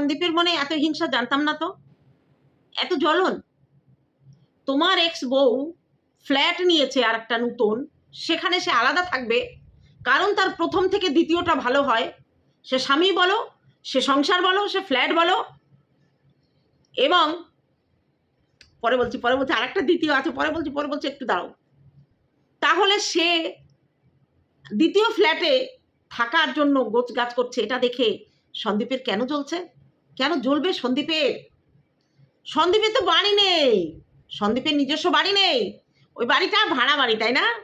সন্দীপের মনে এত হিংসা জানতাম না তো? এত জ্বলন? তোমার এক্স বউ ফ্ল্যাট নিয়েছে আর একটা নতুন, সেখানে সে আলাদা থাকবে, কারণ তার প্রথম থেকে দ্বিতীয়টা ভালো হয়। সে স্বামী বলো, সে সংসার বলো, সে ফ্ল্যাট বলো। এবং পরে বলছি পরে বলছি, আরেকটা দ্বিতীয় আছে, পরে বলছি পরে বলছি, একটু দাঁড়াও। তাহলে সে দ্বিতীয় ফ্ল্যাটে থাকার জন্য গোছ গাছ করছে, এটা দেখে সন্দীপের কেন জ্বলছে? কেন জ্বলবে সন্দীপের? সন্দীপের তো বাড়ি নেই। সন্দীপের নিজস্ব বাড়ি নেই। ওই বাড়িটা ভাড়া বাড়ি, তাই না?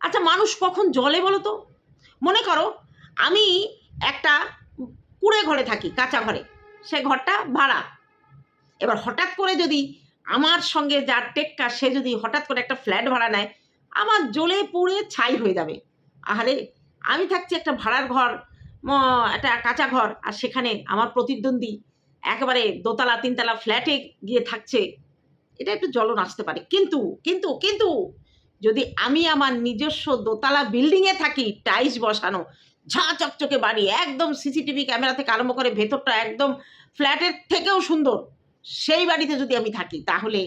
আচ্ছা মানুষ কখন জলে বলো তো? মনে করো, আমি একটা কুড়ে ঘরে থাকি, কাঁচা ঘরে। সে ঘরটা ভাড়া। এবার হঠাৎ করে যদি আমার সঙ্গে যার টেক্কা, সে যদি হঠাৎ করে একটা ফ্ল্যাট ভাড়া নেয়, আমার জ্বলে পুড়ে ছাই হয়ে যাবে। আহারে, আমি থাকছি একটা ভাড়ার ঘর। একটা কাঁচা ঘর, আর সেখানে আমার প্রতিদ্বন্দ্বী একেবারে দোতলা, তিনতলা ফ্ল্যাটে গিয়ে থাকছে। এটা একটু জ্বলন আসতে পারে। কিন্তু কিন্তু কিন্তু যদি আমি আমার নিজস্ব দোতলা বিল্ডিংয়ে থাকি টাইলস বসানো, ঝা চকচকে বাড়ি, একদম সিসিটিভি ক্যামেরা থেকে আরম্ভ করে ভেতরটা একদম ফ্ল্যাটের থেকেও সুন্দর, সেই বাড়িতে যদি আমি থাকি, তাহলে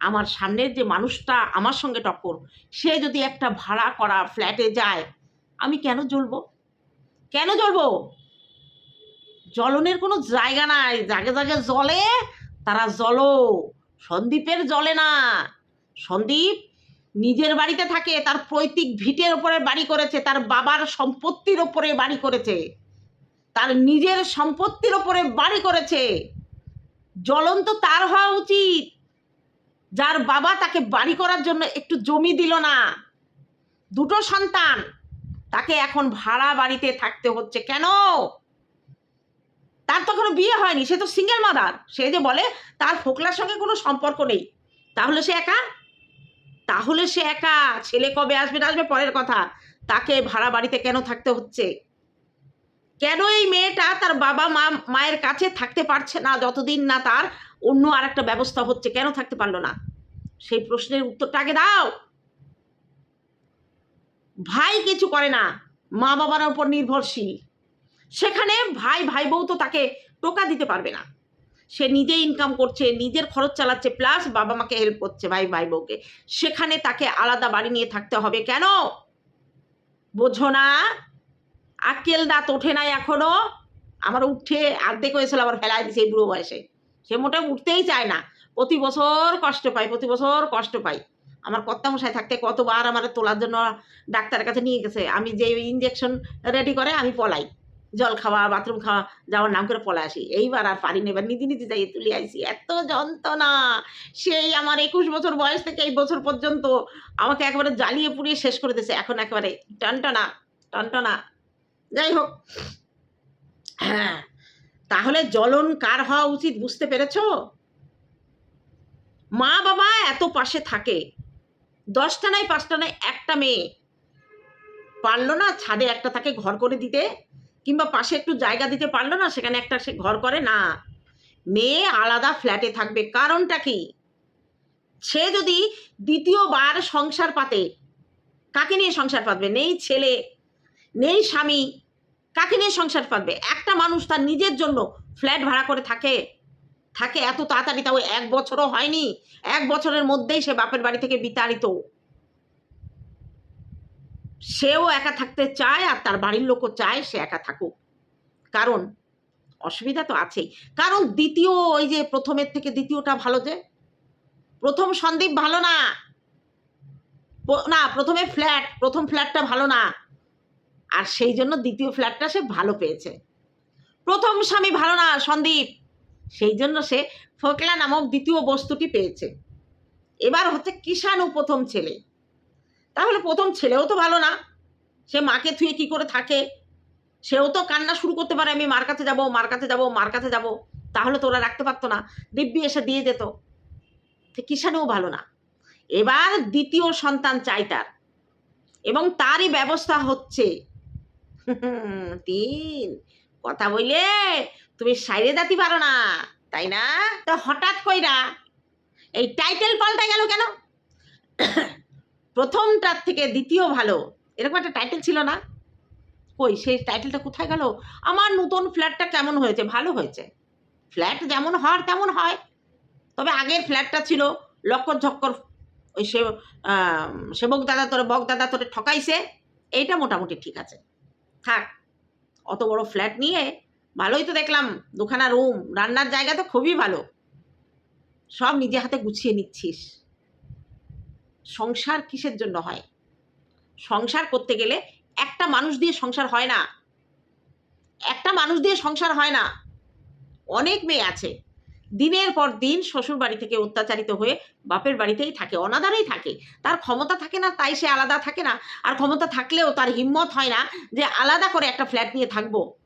আমার সামনের যে মানুষটা আমার সঙ্গে টক্কর, সে যদি একটা ভাড়া করা ফ্ল্যাটে যায়, আমি কেন জ্বলবো? কেন জ্বলবো? জ্বলনের কোনো জায়গা নাই। জাগে জাগে জলে তারা জলো সন্দীপের জলে না। সন্দীপ নিজের বাড়িতে থাকে, তার পৈতৃক ভিটের ওপরে বাড়ি করেছে, তার বাবার সম্পত্তির ওপরে বাড়ি করেছে, তার নিজের সম্পত্তির ওপরে বাড়ি করেছে। জ্বলন তো তার হওয়া উচিত। যার বাবা তাকে বাড়ি করার জন্য একটু জমি দিল না। দুটো সন্তান তাকে এখন ভাড়া বাড়িতে থাকতে হচ্ছে কেন? তার তো কোনো বিয়ে হয়নি, সে তো সিঙ্গেল মাদার সে যে বলে, তার ফোকলার সঙ্গে কোনো সম্পর্ক নেই। তাহলে সে একা? তাহলে সে একা? ছেলে কবে আসবে না আসবে? পরের কথা। তাকে ভাড়া বাড়িতে কেন থাকতে হচ্ছে? কেন এই মেয়েটা তার বাবা, মা, মায়ের কাছে থাকতে পারছে না? যতদিন না তার অন্য আর একটা ব্যবস্থা হচ্ছে, কেন থাকতে পারল না? সেই প্রশ্নের উত্তরটা আগে দাও। ভাই কিছু করে না, মা বাবার উপর নির্ভরশীল। সেখানে ভাই ভাই বউ তো তাকে টোকা দিতে পারবে না। সে নিজে ইনকাম করছে, নিজের খরচ চালাচ্ছে প্লাস বাবা মাকে হেল্প করছে ভাই ভাই বউকে। সেখানে তাকে আলাদা বাড়ি নিয়ে থাকতে হবে কেন? বোঝো না আকেল দাঁত ওঠে নাই এখনও। আমার উঠে আর্ধেক হয়েছিল, আবার ফেলাই দিছে এই বুড়ো বয়সে। সে মোটে উঠতেই চায় না। প্রতি বছর কষ্ট পাই প্রতি বছর কষ্ট পাই আমার কর্তামশাই থাকতে কতবার আমার তোলার জন্য ডাক্তারের কাছে নিয়ে গেছে। আমি যে ইঞ্জেকশন রেডি করে, আমি পলাই। জল খাওয়া বাথরুম খাওয়া, যাওয়ার নাম করে পলা আসি। এইবার আর পারি না। এবার নিজে নিজে যাই তুলে আইসি এত যন্ত্রণা! সেই আমার একুশ বছর বয়স থেকে এই বছর পর্যন্ত আমাকে একেবারে জ্বালিয়ে পুড়িয়ে শেষ করে দিয়েছে। এখন একেবারে টনটনা টনটনা। যাই হোক। হ্যাঁ তাহলে জ্বলন কার হওয়া উচিত বুঝতে পেরেছ? মা বাবা এত পাশে থাকে। দশটা নাই, পাঁচটা নাই, একটা মেয়ে। পারল না ছাদে একটা তাকে ঘর করে দিতে, কিংবা পাশে একটু জায়গা দিতে পারল না, সেখানে একটা সে ঘর করে, না। মেয়ে আলাদা ফ্ল্যাটে থাকবে, কারণটা কি? সে যদি দ্বিতীয়বার সংসার পাতে, কাকে নিয়ে সংসার পাতবে? নেই ছেলে, নেই স্বামী, কাকে নিয়ে সংসার পাতবে? একটা মানুষ তার নিজের জন্য ফ্ল্যাট ভাড়া করে থাকে। থাকে এত তাড়াতাড়ি, তাও এক বছরও হয়নি। এক বছরের মধ্যেই সে বাপের বাড়ি থেকে বিতাড়িত। সেও একা থাকতে চায় আর তার বাড়ির লোকও চায় সে একা থাকুক। কারণ অসুবিধা তো আছেই। কারণ দ্বিতীয়, ওই যে প্রথমের থেকে দ্বিতীয়টা ভালো যে? প্রথম সন্দীপ ভালো না। না, প্রথমে ফ্ল্যাট, প্রথম ফ্ল্যাটটা ভালো না। আর সেই জন্য দ্বিতীয় ফ্ল্যাটটা সে ভালো পেয়েছে। প্রথম স্বামী ভালো না সন্দীপ। সেই জন্য সে ফোকলা নামক দ্বিতীয় বস্তুটি পেয়েছে। এবার হচ্ছে কিষাণু প্রথম ছেলে। তাহলে প্রথম ছেলেও তো ভালো না। সে মাকে থুয়ে কি করে থাকে? সেও তো কান্না শুরু করতে পারে, আমি মার কাছে যাব, মার কাছে যাব, মার কাছে যাব। তাহলে তো ওরা রাখতে পারতো না। দিব্যি এসে দিয়ে যেত। কিষাণুও ভালো না। এবার দ্বিতীয় সন্তান চাই তার। এবং তারই ব্যবস্থা হচ্ছে। তিন। কথা বললে তুমি সাইরে যাতে পারো না, তাই না? তো হঠাৎ কইরা এই টাইটেল পাল্টা গেল কেন? প্রথমটার থেকে দ্বিতীয় ভালো। এরকম একটা টাইটেল ছিল না? কই, সেই টাইটেলটা কোথায় গেল? আমার নতুন ফ্ল্যাটটা কেমন হয়েছে? ভালো হয়েছে। ফ্ল্যাট যেমন হওয়ার তেমন হয়। তবে আগের ফ্ল্যাটটা ছিল লক্কর ঝক্কর ওই সে সেবক দাদা তোরে, বক দাদা তোরে ঠকাইছে। এইটা মোটামুটি ঠিক আছে। থাক, অত বড় ফ্ল্যাট নিয়ে ভালোই তো দেখলাম, দুখানা রুম রান্নার জায়গা তো খুবই ভালো। সব নিজে হাতে গুছিয়ে নিচ্ছিস। সংসার কিসের জন্য হয়? সংসার করতে গেলে একটা মানুষ দিয়ে সংসার হয় না। একটা মানুষ দিয়ে সংসার হয় না। অনেক মেয়ে আছে। দিনের পর দিন শ্বশুর বাড়ি থেকে অত্যাচারিত হয়ে বাপের বাড়িতেই থাকে, অনাদারেই থাকে। তার ক্ষমতা থাকে না, তাই সে আলাদা থাকে না। আর ক্ষমতা থাকলেও তার হিম্মত হয় না যে আলাদা করে একটা ফ্ল্যাট নিয়ে থাকব।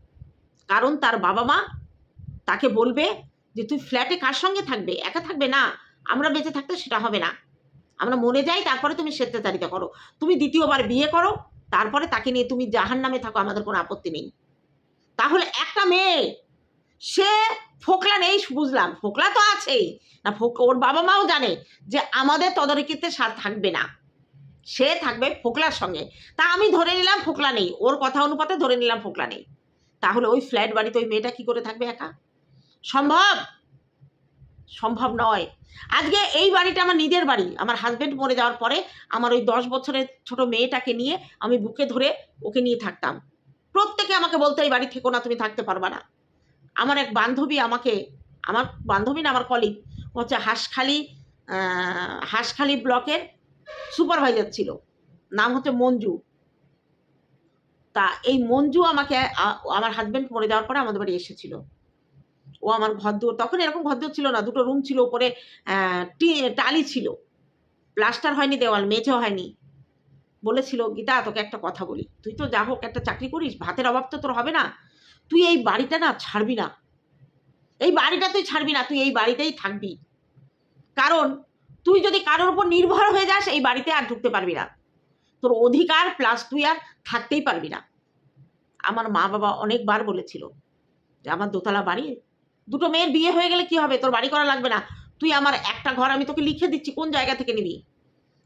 কারণ তার বাবা মা তাকে বলবে যে, তুই ফ্ল্যাটে কার সঙ্গে থাকবে? একা থাকবে না। আমরা বেঁচে থাকতে সেটা হবে না। আমরা মরে যাই, তারপরে তুমি স্বেচ্ছাচারিতা করো। তুমি দ্বিতীয়বার বিয়ে করো, তারপরে তাকে নিয়ে তুমি জাহান নামে থাকো, আমাদের কোনো আপত্তি নেই। তাহলে একটা মেয়ে, সে ফোকলা নেই, বুঝলাম। ফোকলা তো আছেই। না, ফোক ওর বাবা মাও জানে যে, আমাদের তদারকিতে সার থাকবে না। সে থাকবে ফোকলার সঙ্গে। তা আমি ধরে নিলাম ফোকলা নেই। ওর কথা অনুপাতে ধরে নিলাম ফোকলা নেই। তাহলে ওই ফ্ল্যাট বাড়িতে ওই মেয়েটা কি করে থাকবে একা? সম্ভব? সম্ভব নয়। আজকে এই বাড়িটা আমার নিজের বাড়ি। আমার হাজবেন্ড মরে যাওয়ার পরে আমার ওই দশ বছরের ছোট মেয়েটাকে নিয়ে আমি বুকে ধরে ওকে নিয়ে থাকতাম। প্রত্যেকে আমাকে বলতো, এই বাড়ি থেকো না, তুমি থাকতে পারবা না। আমার এক বান্ধবী আমাকে, আমার বান্ধবী না, আমার কলিগ হচ্ছে হাঁসখালি হাঁসখালি ব্লকের সুপারভাইজার ছিল। নাম হচ্ছে মঞ্জু। তা এই মঞ্জু আমাকে আমার হাজবেন্ড মরে যাওয়ার পরে আমাদের বাড়ি এসেছিল। ও আমার ঘর দুয়ার তখন এরকম ঘর দুয়ার ছিল না, দুটো রুম ছিল, উপরে টালি ছিল। প্লাস্টার হয়নি দেওয়াল মেঝে হয়নি। বলেছিল, গীতা, তোকে একটা কথা বলি। তুই তো যা হোক একটা চাকরি করিস, ভাতের অভাব তো তোর হবে না। তুই এই বাড়িটা না ছাড়বি না। এই বাড়িটা তুই ছাড়বি না, তুই এই বাড়িতেই থাকবি। কারণ, তুই যদি কারোর উপর নির্ভর হয়ে যাস, এই বাড়িতে আর ঢুকতে পারবি না। তোর অধিকার প্লাস তুই আর থাকতেই পারবি না। আমার মা বাবা অনেকবার বলেছিল যে, আমার দোতলা বাড়ি, দুটো মেয়ের বিয়ে হয়ে গেলে কি হবে? তোর বাড়ি করা লাগবে না। তুই আমার একটা ঘর আমি তোকে লিখে দিচ্ছি, কোন জায়গা থেকে নিবি?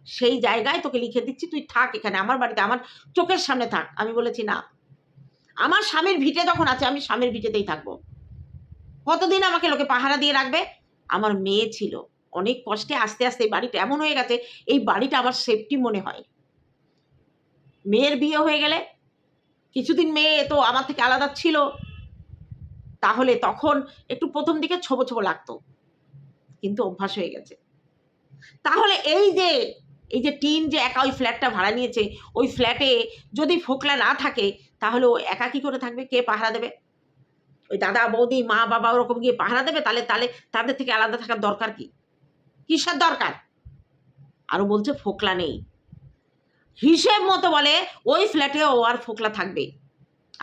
সেই জায়গায় তোকে লিখে দিচ্ছি, তুই থাক এখানে, আমার বাড়িতে, আমার চোখের সামনে থাক। আমি বলেছি, না। আমার স্বামীর ভিটে যখন আছে, আমি স্বামীর ভিটেতেই থাকব। কতদিন আমাকে লোকে পাহারা দিয়ে রাখবে? আমার মেয়ে ছিল, অনেক কষ্টে আস্তে আস্তে এই বাড়িটা এমন হয়ে গেছে, এই বাড়িটা আমার সেফটি মনে হয়। মেয়ের বিয়ে হয়ে গেলে? কিছুদিন মেয়ে তো আমার থেকে আলাদা ছিল। তাহলে তখন একটু প্রথম দিকে ছোবো ছোবো লাগতো। কিন্তু অভ্যাস হয়ে গেছে। তাহলে এই যে এই যে টিন যে একা ওই ফ্ল্যাটটা ভাড়া নিয়েছে, ওই ফ্ল্যাটে যদি ফোকলা না থাকে, তাহলে ও একা কি করে থাকবে? কে পাহারা দেবে? ওই দাদা, বৌদি, মা, বাবা ওরকম গিয়ে পাহারা দেবে? তাহলে তাহলে তাদের থেকে আলাদা থাকার দরকার কি? কিসের দরকার? আরও বলছে ফোকলা নেই। হিসেব মতো বলে, ওই ফ্ল্যাটে ও আর ফোকলা থাকবে।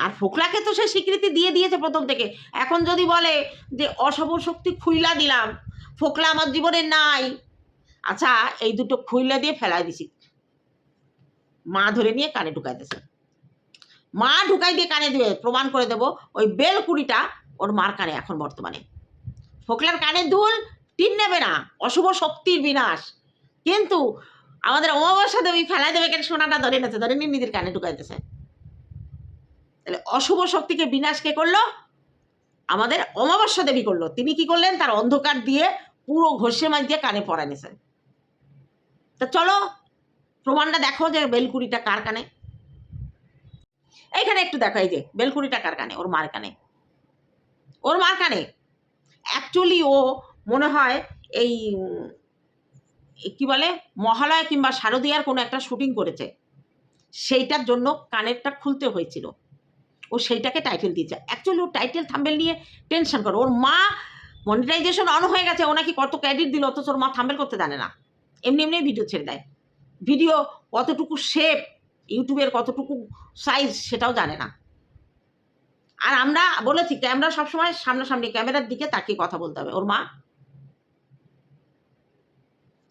আর ফোকলাকে তো সে স্বীকৃতি দিয়ে দিয়েছে প্রথম থেকে। এখন যদি বলে যে অশুভ শক্তি খুইলা দিলাম, ফোকলা আমার জীবনে নাই। আচ্ছা এই দুটো খুইলা দিয়ে ফেলাই দিছি। মা ধরে নিয়ে কানে ঢুকাই দিছে মা ঢুকাই দিয়ে কানে দিয়ে প্রমাণ করে দেব, ওই বেলকুড়িটা ওর মার কানে এখন বর্তমানে। ফোকলার কানে দুল টিন নেবে না, অশুভ শক্তির বিনাশ। কিন্তু আমাদের অমাবস্যা দেবী ফেলাই দেবে কেন? সোনাটা ধরে নেছে ধরে নিয়ে নিজের কানে ঢুকাইতেছে। তাহলে অশুভ শক্তিকে বিনাশ কে করল? আমাদের অমাবস্যা দেবী করল। তিনি কি করলেন? তার অন্ধকার দিয়ে পুরো ঘষে মাছ দিয়ে কানে পড়া নিয়েছেন তা চলো, প্রমাণটা দেখো যে বেলকুড়িটা কার কানে? এইখানে একটু দেখো, এই যে বেলকুড়িটা কার কানে? ওর মার কানে। ওর মার কানে। অ্যাকচুয়ালি ও মনে হয় এই কি বলে? মহালয়া কিংবা শারদীয়ার কোনো একটা শুটিং করেছে। সেইটার জন্য কানেরটা খুলতে হয়েছিল। ও সেইটাকে টাইটেল দিয়েছে। অ্যাকচুয়ালি ও টাইটেল থাম্বেল নিয়ে টেনশন করে। ওর মা মনিটাইজেশন অন হয়ে গেছে। ও নাকি কত ক্রেডিট দিল, অথচ ওর মা থাম্বেল করতে জানে না। এমনি এমনি ভিডিও ছেড়ে দেয়। ভিডিও কতটুকু শেপ ইউটিউবের কতটুকু সাইজ সেটাও জানে না। আর আমরা বলেছি, ক্যামেরা সবসময় সামনাসামনি, ক্যামেরার দিকে তাকিয়ে কথা বলতে হবে। ওর মা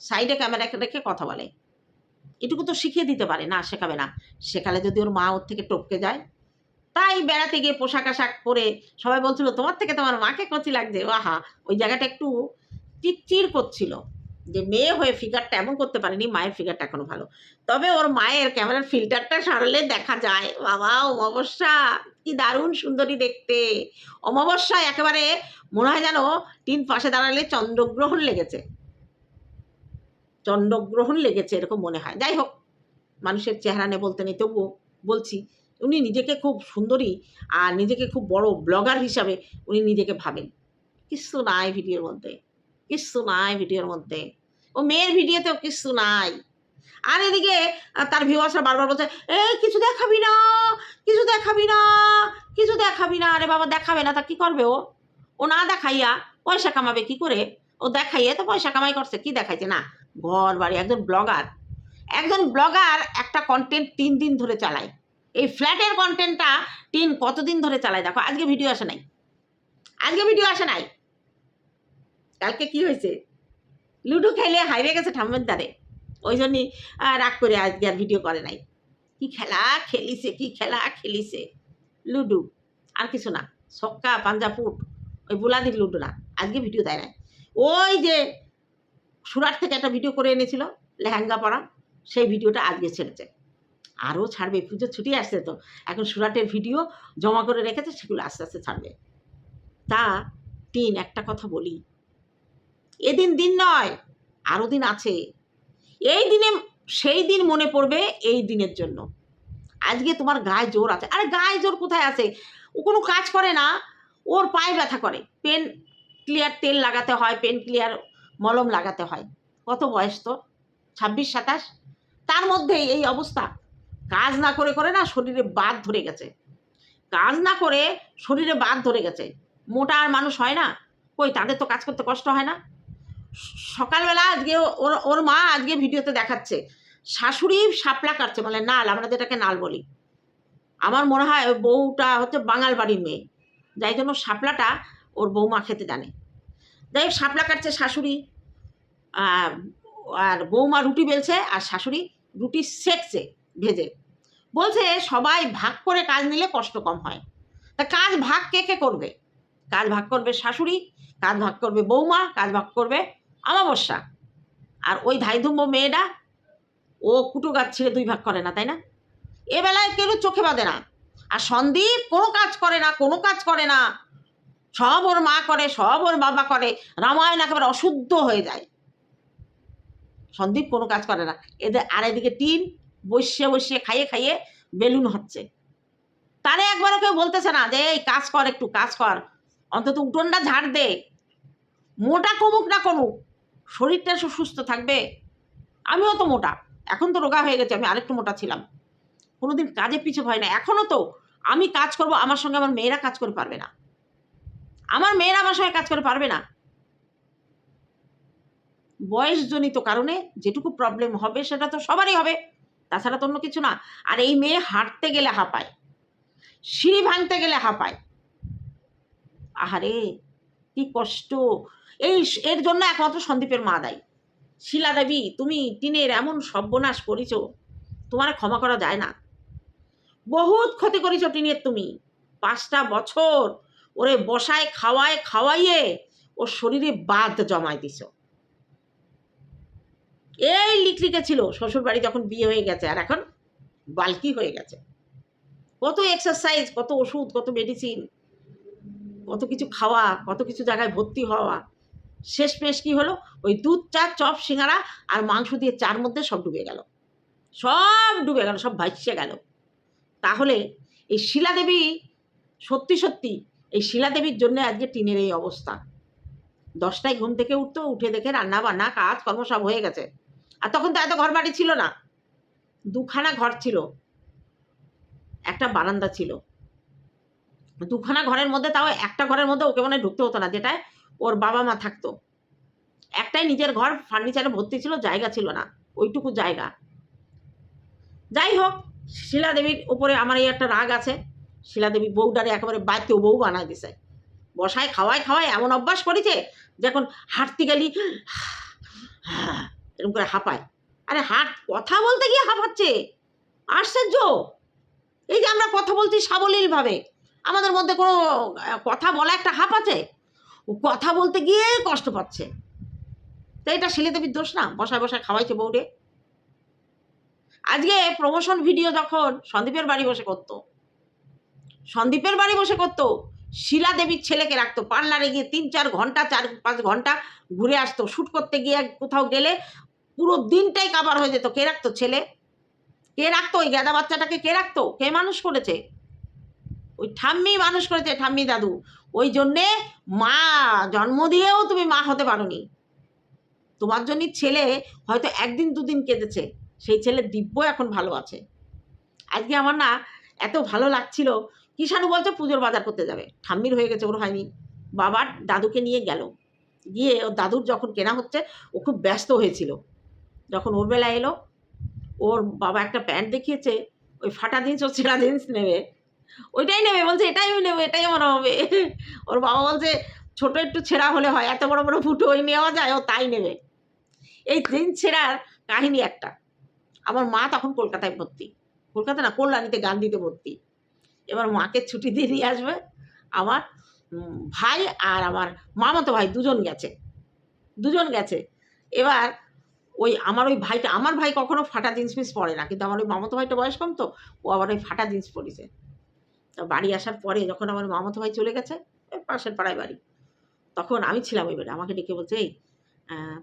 সাইডে ক্যামেরা রেখে কথা বলে। এটুকু তো শিখিয়ে দিতে পারে, না শেখাবে না। শেখালে যদি ওর মা ওর থেকে টপকে যায়। তাই বেড়াতে গিয়ে পোশাক আশাক পরে সবাই বলছিল, তোমার থেকে তোমার মাকে কচি লাগছে। আহা ওই জায়গাটা একটু চিরচির করছিল যে মেয়ে হয়ে ফিগারটা এমন করতে পারেনি, মায়ের ফিগারটা এখনও ভালো। তবে ওর মায়ের ক্যামেরার ফিল্টারটা সারলে দেখা যায়, বাবা, অমাবস্যা, কি দারুণ সুন্দরী দেখতে। অমাবস্যায় একেবারে মনে হয় যেন তিন পাশে দাঁড়ালে চন্দ্রগ্রহণ লেগেছে। চন্দ্রগ্রহণ লেগেছে এরকম মনে হয়। যাই হোক, মানুষের চেহারা নিয়ে বলতে নেই, তবুও বলছি, উনি নিজেকে খুব সুন্দরী আর নিজেকে খুব বড় ব্লগার হিসাবে উনি নিজেকে ভাবেন। কিচ্ছু নাই ভিডিওর মধ্যে, কিচ্ছু নাই ভিডিওর মধ্যে। ও মেয়ের ভিডিওতেও কিচ্ছু নাই। আর এদিকে তার ভিউয়ার্সরা বারবার বলছে এই কিছু দেখাবি না, কিছু দেখাবি না, কিছু দেখাবি না। আরে বাবা, দেখাবে না, তা কি করবে ও? ও না দেখাইয়া পয়সা কামাবে কি করে? ও দেখাইয়া তো পয়সা কামাই করছে, কি দেখাইছে? না ঘর বাড়ি একজন ব্লগার। একজন ব্লগার একটা কন্টেন্ট তিন দিন ধরে চালায়। এই ফ্ল্যাটের কন্টেন্টটা তিন, কতদিন ধরে চালায় দেখো, আজকে ভিডিও আসে নাই। আজকে ভিডিও আসে নাই। কালকে কি হয়েছে? লুডো খেলে হাইরে গেছে ঠাম্মের দ্বারে ওই জন্যই রাগ করে আজকে আর ভিডিও করে নাই। কি খেলা খেলিছে, কি খেলা খেলিছে? লুডু, আর কিছু না। ছক্কা পাঞ্জাপুট ওই বুলাদির লুডু না। আজকে ভিডিও দেয় না ওই যে সুরাট থেকে একটা ভিডিও করে এনেছিল, লেহেঙ্গা পরা। সেই ভিডিওটা আজকে ছেড়েছে। আরও ছাড়বে, পুজোর ছুটি আসছে তো। এখন সুরাটের ভিডিও জমা করে রেখেছে, সেগুলো আস্তে আস্তে ছাড়বে। তা, তিন, একটা কথা বলি। এদিন দিন নয়, আরও দিন আছে। এই দিনে, সেই দিন মনে পড়বে এই দিনের জন্য। আজকে তোমার গায়ে জোর আছে। আরে গায়ে জোর কোথায় আছে? ও কোনো কাজ করে না। ওর পায়ে ব্যথা করে। পেন ক্লিয়ার তেল লাগাতে হয়, পেন ক্লিয়ার মলম লাগাতে হয়। কত বয়স তো ছাব্বিশ, সাতাশ? তার মধ্যে এই অবস্থা। কাজ না করে করে না শরীরে বাদ ধরে গেছে। কাজ না করে শরীরে বাদ ধরে গেছে। মোটা আর মানুষ হয় না? কই, তাদের তো কাজ করতে কষ্ট হয় না? সকালবেলা আজকে ওর ওর মা আজকে ভিডিওতে দেখাচ্ছে। শাশুড়ি সাপলা কাটছে মানে নাল, আমরা যেটাকে নাল বলি। আমার মনে হয় বউটা হচ্ছে বাঙাল বাড়ির মেয়ে। যাই জন্য সাপলাটা ওর বৌমা খেতে জানে। যাই হোক শাপলা কাটছে শাশুড়ি। আর বৌমা রুটি বেলছে, আর শাশুড়ি রুটি সেকছে, ভেজে। বলছে, সবাই ভাগ করে কাজ নিলে কষ্ট কম হয়। তা কাজ ভাগ কে কে করবে? কাজ ভাগ করবে শাশুড়ি, কাজ ভাগ করবে বৌমা, কাজ ভাগ করবে আমাবস্যা আর ওই ধাইধুম্ব মেয়েটা, ও কুটো গাছ ছিঁড়ে দুই ভাগ করে না, তাই না? এ বেলায় কেউ চোখে বাঁধে না। আর সন্দীপ কোনো কাজ করে না, কোনো কাজ করে না। সব ওর মা করে, সব ওর বাবা করে, রামায়ণ একেবারে অশুদ্ধ হয়ে যায়। সন্দীপ কোনো কাজ করে না। এদের আর এদিকে টিন বসিয়ে বসিয়ে খাইয়ে খাইয়ে বেলুন হচ্ছে। তারে একবারও কেউ বলতেছে না যে, এই কাজ কর একটু, কাজ কর। অন্তত উঠোনটা ঝাড় দে। মোটা কমুক না কমুক, শরীরটা সুস্থ থাকবে। আমিও তো মোটা, এখন তো রোগা হয়ে গেছে, আমি আরেকটু মোটা ছিলাম। কোনোদিন কাজে পিছু হয় না এখনও তো আমি কাজ করব, আমার সঙ্গে আমার মেয়েরা কাজ করে পারবে না। আমার মেয়েরা আমার সঙ্গে কাজ করে পারবে না। বয়সজনিত কারণে যেটুকু প্রবলেম হবে সেটা তো সবারই হবে, তাছাড়া তো অন্য কিছু না। আর এই মেয়ে হাঁটতে গেলে হাঁপায়, সিঁড়ি ভাঙতে গেলে হাঁপায়। আহারে, কি কষ্ট। এই এর জন্য একমাত্র সন্দীপের মা দায়ী। শিলা দেবী, তুমি টিনের এমন সর্বনাশ করেছ, তোমার ক্ষমা করা যায় না। বহুত ক্ষতি করেছ টিনের তুমি, পাঁচটা বছর ওরে বসায়, খাওয়ায়, খাওয়াইয়ে ওর শরীরে বাদ জমায় দিছ এই লিকলিকে ছিল শ্বশুর বাড়ি যখন বিয়ে হয়ে গেছে, আর এখন বালকি হয়ে গেছে। কত এক্সারসাইজ কত ওষুধ, কত মেডিসিন কত কিছু খাওয়া, কত কিছু জায়গায় ভর্তি হওয়া। শেষ পেশ কি হলো? ওই দুধ চা চপ, সিঙ্গারা আর মাংস দিয়ে চার মধ্যে সব ডুবে গেল। সব ডুবে গেল, সব ভাসিয়ে গেল। তাহলে এই শিলাদেবী সত্যি সত্যি এই শিলাদেবীর জন্য আজকে টিনের এই অবস্থা। দশটায় ঘুম থেকে উঠতো, উঠে দেখে রান্না বান্না কাজ, কর্ম সব হয়ে গেছে। আর তখন তো এত ঘর বাড়ি ছিল না। দুখানা ঘর ছিল। একটা বারান্দা ছিল। দুখানা ঘরের মধ্যে তাও একটা ঘরের মধ্যে ওকে মনে ঢুকতে হতো না, যেটায় ওর বাবা মা থাকতো। একটাই নিজের ঘর ফার্নিচারে ভর্তি ছিল, জায়গা ছিল না। ওইটুকু জায়গা। যাই হোক শিলা দেবীর উপরে আমার এই একটা রাগ আছে। শিলা দেবী বউডারে একেবারে বাড়িতেও বউ বানায় দিছে। বসায় খাওয়ায় খাওয়ায় এমন অভ্যাস করেছে যখন হাঁটতে গেলি, এরকম করে হাঁপায়। আরে হাঁট, কথা বলতে গিয়ে হাঁপাচ্ছে। আশ্চর্য! এই যে আমরা কথা বলছি সাবলীলভাবে, আমাদের মধ্যে কোনো, কথা বলা একটা হাঁপ আছে? ও কথা বলতে গিয়ে কষ্ট পাচ্ছে। তো এটা শিলেদেবীর দোষ না? বসায় বসায় খাওয়াইছে বউরে। আজকে প্রমোশন ভিডিও যখন সন্দীপের বাড়ি বসে করতো সন্দীপের বাড়ি বসে করতো। শিলা দেবীর ছেলেকে রাখতো। পার্লারে গিয়ে তিন, চার ঘণ্টা, চার, পাঁচ ঘণ্টা ঘুরে আসতো। শ্যুট করতে গিয়ে কোথাও গেলে পুরো দিনটাই কাবার হয়ে যেত। কে রাখতো ছেলে? কে রাখতো ওই গাদা বাচ্চাটাকে? কে রাখতো? কে মানুষ করেছে? ওই ঠাম্মি মানুষ করেছে, ঠাম্মি দাদু। ওই জন্যে মা জন্ম দিয়েও তুমি মা হতে পারোনি। তোমার জন্য ছেলে হয়তো একদিন, দুদিন কেঁদেছে। সেই ছেলে দিব্য এখন ভালো আছে। আজকে আমার না এত ভালো লাগছিল। কিষাণু বলছে পুজোর বাজার করতে যাবে। ঠাম্মির হয়ে গেছে, ওর হয়নি। বাবার দাদুকে নিয়ে গেল। গিয়ে ওর দাদুর যখন কেনা হচ্ছে, ও খুব ব্যস্ত হয়েছিল। যখন ওর বেলা এলো, ওর বাবা একটা প্যান্ট দেখিয়েছে, ওই ফাটা জিন্স ও ছেঁড়া জিন্স নেবে। ওইটাই নেবে, বলছে, এটাই নেব, এটাই আমার হবে। ওর বাবা বলছে, ছোট একটু ছেঁড়া হলে হয়, এত বড় বড় ফুটো ওই নেওয়া যায়, ও তাই নেবে। এই জিন্স ছেঁড়ার কাহিনী একটা। আমার মা তখন কলকাতায় ভর্তি। কলকাতা না, কল্যাণীতে গান্ধীতে ভর্তি। এবার মাকে ছুটি দিয়ে নিয়ে আসবে। আমার ভাই আর আমার মামাতো ভাই দুজন গেছে। দুজন গেছে। এবার ওই আমার ওই ভাইটা, আমার ভাই কখনো ফাটা জিন্স মিন্স পরে না, কিন্তু আমার ওই মামাতো ভাইটা বয়স কম তো, ও আবার ওই ফাটা জিন্স পরেছে। তা বাড়ি আসার পরে যখন আমার মামাতো ভাই চলে গেছে পাশের পাড়ায় বাড়ি, তখন আমি ছিলাম বাড়ি। আমাকে ডেকে বলছে, এই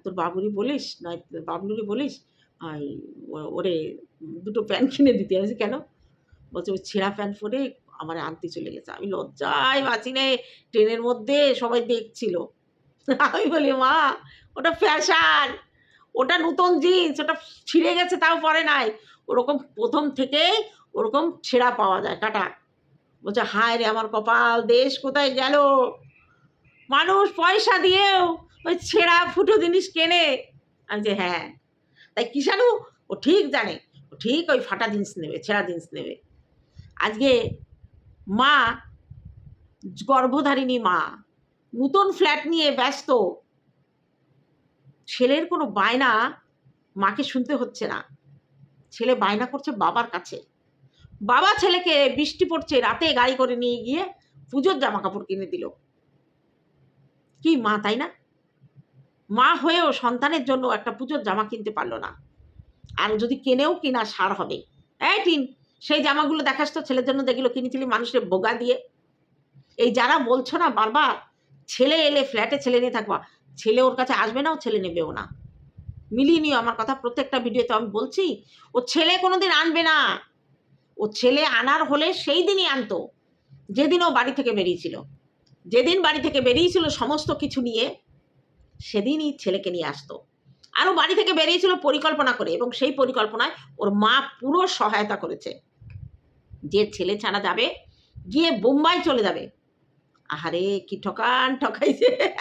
তোর বাবুরি বলিস? নয়, বাবলুরি বলিস? ওই ওরে দুটো প্যান্ট কিনে দিতে। আমি কেন? বলছে, ওই ছেঁড়া প্যান্ট পরে আমার আনতে চলে গেছে। আমি লজ্জায় বাঁচি নে ট্রেনের মধ্যে সবাই দেখছিল। আমি বলি, মা, ওটা ফ্যাশন ওটা নতুন জিন্স, ওটা ছিঁড়ে গেছে তাও পরে নাই। ওরকম প্রথম থেকেই ওরকম ছেঁড়া পাওয়া যায়, কাটা। বলছে, হায় রে, আমার কপাল, দেশ কোথায় গেল? মানুষ পয়সা দিয়েও ওই ছেঁড়া ফুটো জিনিস কেনে। আমি যে হ্যাঁ। তাই কিষাণু, ও ঠিক জানে, ও ঠিক ওই ফাটা জিন্স নেবে, ছেঁড়া জিন্স নেবে। আজকে মা, গর্ভধারিণী মা, নতুন ফ্ল্যাট নিয়ে ব্যস্ত। ছেলের কোনো বায়না মাকে শুনতে হচ্ছে না। ছেলে বায়না করছে বাবার কাছে। বাবা ছেলেকে বৃষ্টি পড়ছে, রাতে গাড়ি করে নিয়ে গিয়ে পুজোর জামা কাপড় কিনে দিল। কি মা, তাই না? মা হয়েও সন্তানের জন্য একটা পুজোর জামা কিনতে পারল না। আর যদি কেনেও কিনা সার হবে। এই টিন সেই জামাগুলো দেখাস তো, ছেলের জন্য যেগুলো কিনেছিলি মানুষের বোগা দিয়ে। এই যারা বলছো না বারবার, ছেলে এলে ফ্ল্যাটে ছেলে নিয়ে থাকবা। ছেলে ওর কাছে আসবে না, ও ছেলে নেবেও না। মিলিয়ে নিও আমার কথা, প্রত্যেকটা ভিডিওতে আমি বলছি, ও ছেলে কোনোদিন আনবে না। ও ছেলে আনার হলে সেই দিনই আনতো। যেদিন ও বাড়ি থেকে বেরিয়েছিল। যেদিন বাড়ি থেকে বেরিয়েছিল সমস্ত কিছু নিয়ে, সেদিনই ছেলেকে নিয়ে আসতো। আরও বাড়ি থেকে বেরিয়েছিল পরিকল্পনা করে এবং সেই পরিকল্পনায় ওর মা পুরো সহায়তা করেছে। যে ছেলে ছাড়া যাবে, গিয়ে বোম্বাই চলে যাবে। আহারে, কি ঠকান ঠকাইছে।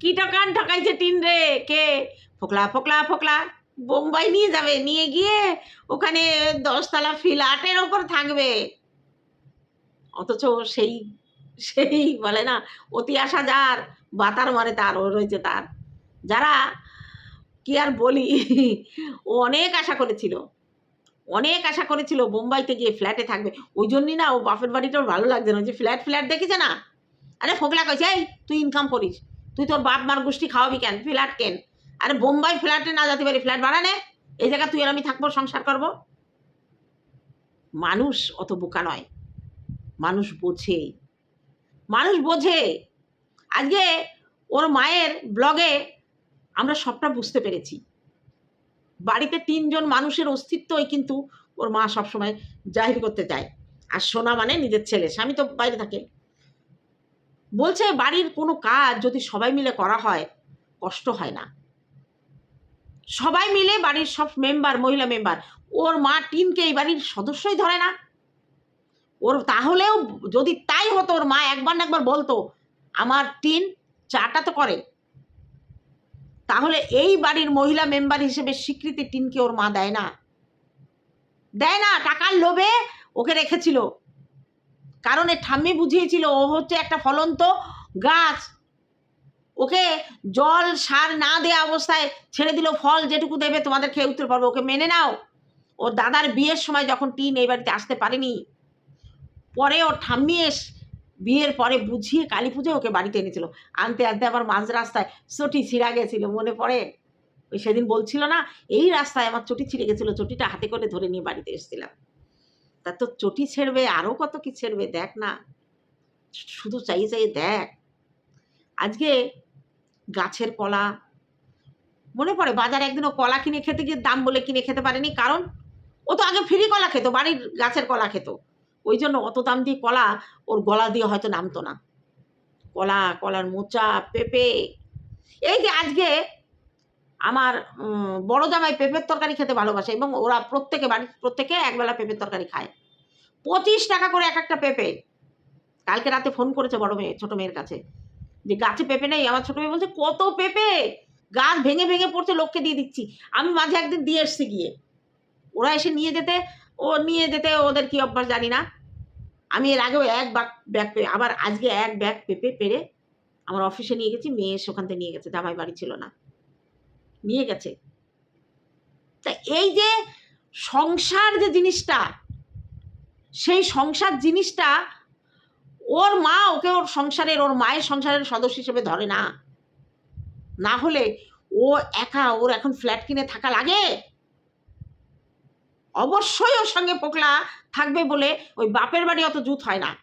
কি ঠকান ঠকাইছে টিন রে, কে? ফোকলা ফোকলা ফোকলা, বোম্বাই নিয়ে যাবে, নিয়ে গিয়ে ওখানে দশতলা ফ্ল্যাটের ওপর থাকবে। অথচ সেই সেই বলে না, অতি আসা যার, বাতার মারে তার, ও রয়েছে তার। যারা, কি আর বলি, ও অনেক আশা করেছিল। অনেক আশা করেছিল বোম্বাইতে গিয়ে ফ্ল্যাটে থাকবে। ওই জন্যই না ও বাপের বাড়িটা ওর ভালো লাগছে না। যে ফ্ল্যাট ফ্ল্যাট দেখেছে না? আরে ফোকলা কইছে, এই, তুই ইনকাম করিস। তুই তোর বাপ মার গোষ্ঠী খাওয়াবি কেন? ফ্ল্যাট কেন? আরে বোম্বাই ফ্ল্যাটে না যেতে পারি ফ্ল্যাট ভাড়া নে। এই জায়গা তুই আর আমি থাকব, সংসার করব। মানুষ অত বোকা নয়। মানুষ বোঝে। মানুষ বোঝে। আজকে ওর মায়ের ব্লগে আমরা সবটা বুঝতে পেরেছি। বাড়িতে তিনজন মানুষের অস্তিত্বই কিন্তু ওর মা সবসময় জাহির করতে চায়। আর সোনা মানে নিজের ছেলে, স্বামী তো বাইরে থাকে। বলছে বাড়ির কোনো কাজ যদি সবাই মিলে করা হয়, কষ্ট হয় না। সবাই মিলে বাড়ির সব মেম্বার মহিলা মেম্বার ওর মা টিনকে এই বাড়ির সদস্যই ধরে না। ওর তাহলেও যদি তাই হতো, ওর মা একবার না একবার বলতো, আমার টিন চাটা তো করে। তাহলে এই বাড়ির মহিলা মেম্বার হিসেবে স্বীকৃতি টিনকে ওর মা দেয় না? দেয় না, টাকার লোভে ওকে রেখেছিল। কারণ এ ঠাম্মি বুঝিয়েছিল, ও হচ্ছে একটা ফলন্ত গাছ। ওকে জল, সার না দেওয়া অবস্থায় ছেড়ে দিল, ফল যেটুকু দেবে তোমাদের খেয়ে উঠতে পারবে ওকে মেনে নাও। ওর দাদার বিয়ের সময় যখন টিন এই বাড়িতে আসতে পারেনি, পরে ওর ঠাম্মি এস বিয়ের পরে বুঝিয়ে কালী পুজো ওকে বাড়িতে এনেছিল। আনতে আনতে আবার মাঝ রাস্তায় চটি ছিঁড়া গেছিল, মনে পড়ে? ওই সেদিন বলছিল না, এই রাস্তায় আমার চটি ছিঁড়ে গেছিল, চটিটা হাতে করে ধরে নিয়ে বাড়িতে এসেছিলাম। তা তো চটি ছেড়বে আরও কত কি ছেড়বে, দেখ না। শুধু চাই চাই দেখ। আজকে গাছের কলা, মনে পড়ে বাজারে একদিন ও কলা কিনে খেতে গিয়ে দাম বলে কিনে খেতে পারেনি, কারণ ও তো আগে ফ্রি কলা খেত, বাড়ির গাছের কলা খেত। ওই জন্য অত দাম দিয়ে কলা ওর গলা দিয়ে হয়তো নামতো না। কলা, কলার মোচা, পেঁপে। এই যে আজকে আমার বড় জামাই পেঁপের তরকারি খেতে ভালোবাসে এবং ওরা প্রত্যেকে বাড়ির প্রত্যেকে একবেলা পেঁপের তরকারি খায়। পঁচিশ টাকা করে এক একটা পেঁপে। কালকে রাতে ফোন করেছে বড় মেয়ে, ছোট মেয়ের কাছে যে গাছে পেঁপে নেই? আমার ছোট মেয়ে বলছে, কত পেঁপে? গাছ ভেঙে ভেঙে পড়ছে, লোককে দিয়ে দিচ্ছি। আমি মাঝে একদিন দিয়ে এসছি গিয়ে। ওরা এসে নিয়ে যেতে, ও নিয়ে যেতে, ওদের কি অভ্যাস জানি না। আমি এর আগেও এক ব্যাগ ব্যাগ পেয়ে, আবার আজকে এক ব্যাগ পেঁপে পেরে আমার অফিসে নিয়ে গেছি, মেয়ে এসে ওখান থেকে নিয়ে গেছে, জামাই বাড়ি ছিল না। নিয়ে গেছে। তা এই যে সংসার যে জিনিসটা, সেই সংসার জিনিসটা ওর মা ওকে ওর সংসারের, ওর মায়ের সংসারের সদস্য হিসেবে ধরে না। না হলে ও একা, ওর এখন ফ্ল্যাট কিনে থাকা লাগে? অবশ্যই ওর সঙ্গে পোকলা থাকবে বলে ওই বাপের বাড়ি অত জুত হয় না।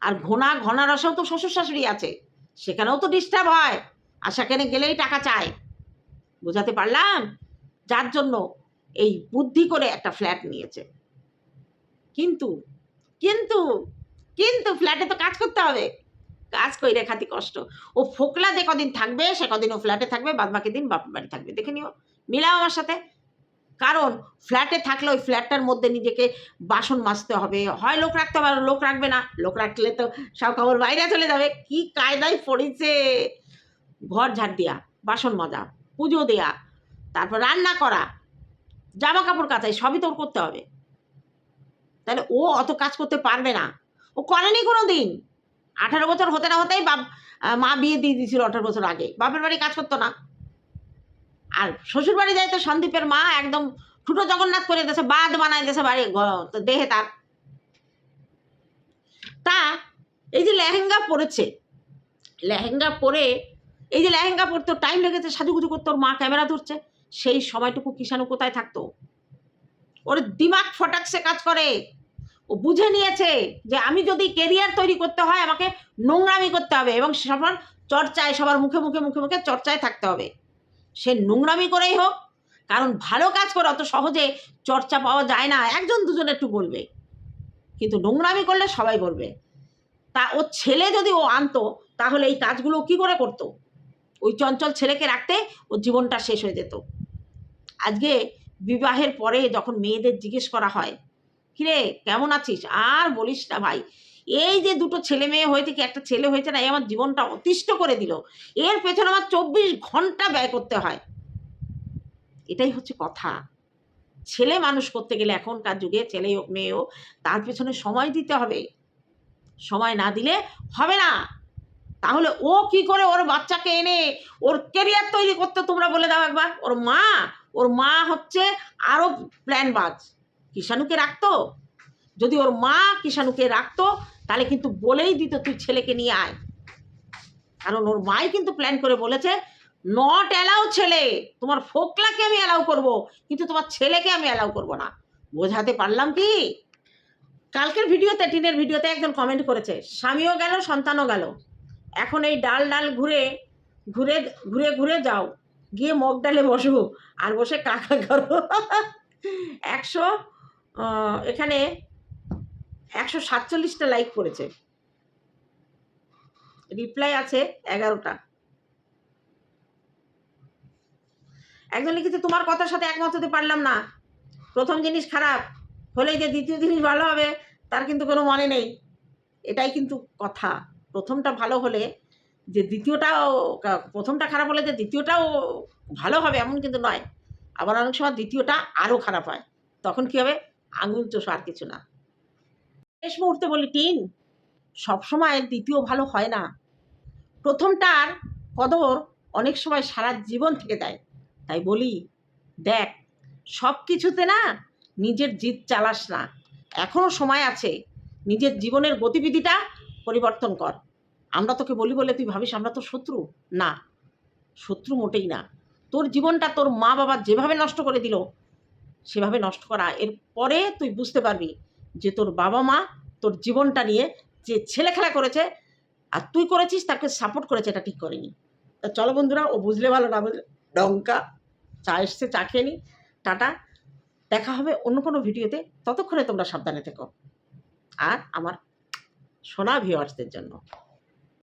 আর ঘোনা ঘনা রসেও তো শ্বশুর শাশুড়ি আছে, সেখানেও তো ডিস্টার্ব হয়। আর সেখানে গেলেই টাকা চায়। বোঝাতে পারলাম? যার জন্য এই বুদ্ধি করে একটা ফ্ল্যাট নিয়েছে। কিন্তু কিন্তু কিন্তু ফ্ল্যাটে তো কাজ করতে হবে। কাজ কইরে খাতি কষ্ট। ও ফোকলা যে কদিন থাকবে, সে কদিন ও ফ্ল্যাটে থাকবে বাদ বাকি দিন বাপের বাড়ি থাকবে। দেখে নিও। মিলাও আমার সাথে। কারণ ফ্ল্যাটে থাকলে ওই ফ্ল্যাটটার মধ্যে নিজেকে বাসন মাজতে হবে। হয় লোক রাখতে হবে লোক রাখবে না। লোক রাখলে তো সব খবর বাইরে চলে যাবে। কি কায়দায় পড়েছে? ঘর ঝাড় দেয়া, বাসন মাজা, পুজো দেয়া, তারপর রান্না করা, জামা কাপড় কাচাই, সবই তোর করতে হবে। তাহলে ও অত কাজ করতে পারবে না। ও করেনি কোনো দিন আঠারো বছর হতে না হতেই বাপ মা বিয়ে দিয়ে দিয়েছিল আঠারো বছর আগে। বাপের বাড়ি কাজ করতো না। আর শ্বশুর বাড়ি যায় তো সন্দীপের মা একদম ঠুটো জগন্নাথ করে দিয়েছে, বাদ বানাই দিয়েছে বাড়ি দেহে তার। তা এই যে লেহেঙ্গা পরেছে, লেহেঙ্গা পরে, এই যে লেহেঙ্গা পরতে টাইম লেগেছে, সাজুগুজু করতে মা ক্যামেরা ধরছে, সেই সময়টুকু কিষাণু কোথায় থাকতো? ওর দিমাগ ফটাকসে কাজ করে। ও বুঝে নিয়েছে যে আমি যদি কেরিয়ার তৈরি করতে হয়, আমাকে নোংরামি করতে হবে এবং সবার চর্চায়, সবার মুখে মুখে মুখে মুখে চর্চায় থাকতে হবে। সে নোংরামি করেই হোক, কারণ ভালো কাজ করে অত সহজে চর্চা পাওয়া যায় না, একজন দুজন একটু বলবে। কিন্তু নোংরামি করলে সবাই বলবে। তা ও ছেলে যদি ও আনতো, তাহলে এই কাজগুলো কি করে করতো? ওই চঞ্চল ছেলেকে রাখতে ওর জীবনটা শেষ হয়ে যেত। আজকে বিবাহের পরে যখন মেয়েদের জিজ্ঞেস করা হয়, কিরে, কেমন আছিস? আর বলিস না ভাই। এই যে দুটো ছেলে মেয়ে হয়েছে কি একটা ছেলে হয়েছে না এই আমার জীবনটা অতিষ্ঠ করে দিল। এর পেছনে আমার চব্বিশ ঘণ্টা ব্যয় করতে হয়। এটাই হচ্ছে কথা। ছেলে মানুষ করতে গেলে এখনকার যুগে ছেলে হোক, মেয়ে হোক, তার পেছনে সময় দিতে হবে। সময় না দিলে হবে না। তাহলে ও কি করে ওর বাচ্চাকে এনে ওর কেরিয়ার তৈরি করতে তোমরা বলে দাও একবার। ওর মা ওর মা হচ্ছে আরও প্ল্যানবাজ। কিষাণুকে রাখতো। যদি ওর মা কিষাণুকে রাখতো তাহলে কিন্তু বলেই দিত তুই ছেলেকে নিয়ে আয়। কারণ ওর মাই কিন্তু প্ল্যান করে বলেছে নট অ্যালাউ ছেলে, তোমার ফোকলাকে আমি অ্যালাউ করব, কিন্তু তোমার ছেলেকে আমি অ্যালাউ করব না। বোঝাতে পারলাম কি? কালকের ভিডিওতে, টিনের ভিডিওতে একজন কমেন্ট করেছে, স্বামীও গেল, সন্তানও গেল। এখন এই ডাল ডাল ঘুরে ঘুরে ঘুরে ঘুরে যাও। গিয়ে মগ ডালে বসো, আর বসে কাকা করো। একশো এখানে একশো সাতচল্লিশটা লাইক করেছে। রিপ্লাই আছে এগারোটা। একজন লিখেছে, তোমার কথার সাথে একমত হতে পারলাম না। প্রথম জিনিস খারাপ, হলেই যে দ্বিতীয় জিনিস ভালো হবে, তার কিন্তু কোনো মানে নেই। এটাই কিন্তু কথা। প্রথমটা ভালো হলে যে দ্বিতীয়টাও, প্রথমটা খারাপ হলে যে দ্বিতীয়টাও ভালো হবে এমন কিন্তু নয়। আবার অনেক সময় দ্বিতীয়টা আরও খারাপ হয়। তখন কি হবে? আঙুল চোষ আর কিছু না। শেষ মুহূর্তে বলি, টিন, সবসময় দ্বিতীয় ভালো হয় না। প্রথমটার কদর অনেক সময় সারা জীবন থেকে দেয় তাই বলি, দেখ সব কিছুতে না নিজের জিদ চালাস না। এখনও সময় আছে, নিজের জীবনের গতিবিধিটা পরিবর্তন কর। আমরা তোকে বলি বলে তুই ভাবিস আমরা তো শত্রু? না, শত্রু মোটেই না। তোর জীবনটা তোর মা বাবা যেভাবে নষ্ট করে দিল, সেভাবে নষ্ট করা। এর পরে তুই বুঝতে পারবি যে তোর বাবা মা তোর জীবনটা নিয়ে যে ছেলে খেলা করেছে আর তুই করেছিস, তাকে সাপোর্ট করেছে, এটা ঠিক করেনি। তা চলো বন্ধুরা, ও বুঝলে ভালো না বুঝলে? ডঙ্কা চা এসছে, চা খেয়ে নি। টাটা। দেখা হবে অন্য কোনো ভিডিওতে। ততক্ষণে তোমরা সাবধানে থেকো। আর আমার সোনা ভিওয়ার্সদের জন্য।